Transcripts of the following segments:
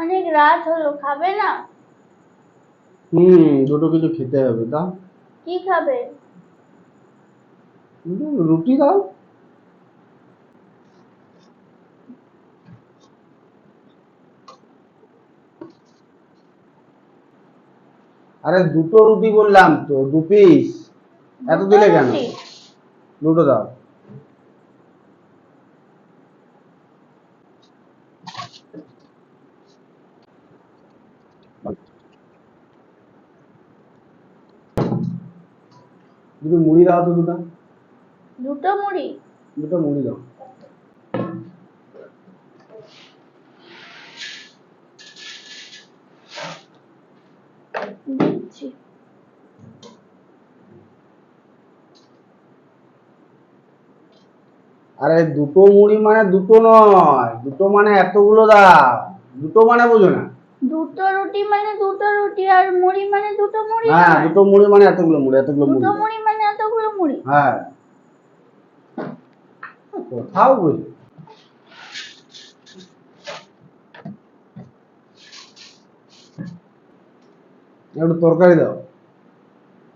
অনেক রাত হলো খাবে না? হুম দুটো কিছু খেতে হবে দাও। কি খাবে? রুটি দাও। আরে দুটো রুটি বললাম তো দু পিস এত দিলে কেন? দুটো দাও। দুটো মুড়ি দাও তো দুটো। দুটো মুড়ি? দুটো মুড়ি দাও। দিচ্ছি। আরে দুটো মুড়ি মানে দুটো নয় দুটো মানে এতগুলো দাও। দুটো মানে বোঝো না। দুটো রুটি মানে দুটো রুটি আর মুড়ি মানে দুটো মুড়ি হ্যাঁ দুটো মুড়ি মানে এতগুলো মুড়ি এতগুলো মুড়ি। দুটো মুড়ি মানে এতগুলো মুড়ি। হ্যাঁ। কোথাও বুঝি একটু তরকারি দাও।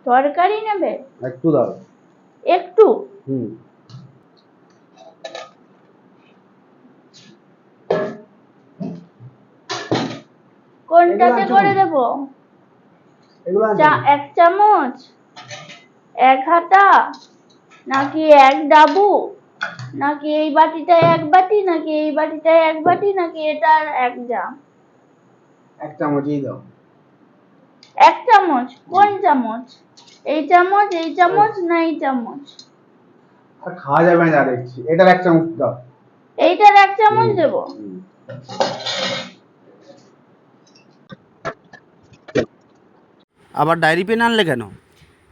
তরকারি নেবে? একটু দাও। একটু? হুম। কোনটাতে করে? দেবো? চা এক চামচ এক হাতা নাকি এক ডাবু নাকি এই বাটিটায় এক বাটি নাকি এই বাটিটায় এক বাটি নাকি এটার এক জাম? এক চামচই দাও। এক চামচ? কোন চামচ? এই চামচ এই চামচ না এই চামচ? খাওয়া যাবে না দেখছি। এটার এক চামচ দাও। এইটার এক চামচ দেবো। আবার ডায়েরি পেন আনলে কেন?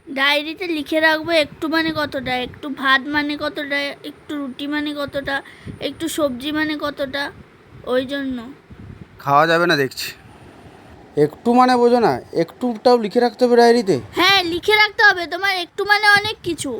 ডায়েরিতে লিখে রাখব একটু মানে কতটা একটু ভাত মানে কতটা একটু রুটি মানে কতটা একটু সবজি মানে কতটা ওই জন্য। খাওয়া যাবে না দেখছি। একটু মানে বোঝো না একটুটাও লিখে রাখতে হবে ডায়েরিতে? হ্যাঁ লিখে রাখতে হবে তোমার একটু মানে অনেক কিছু।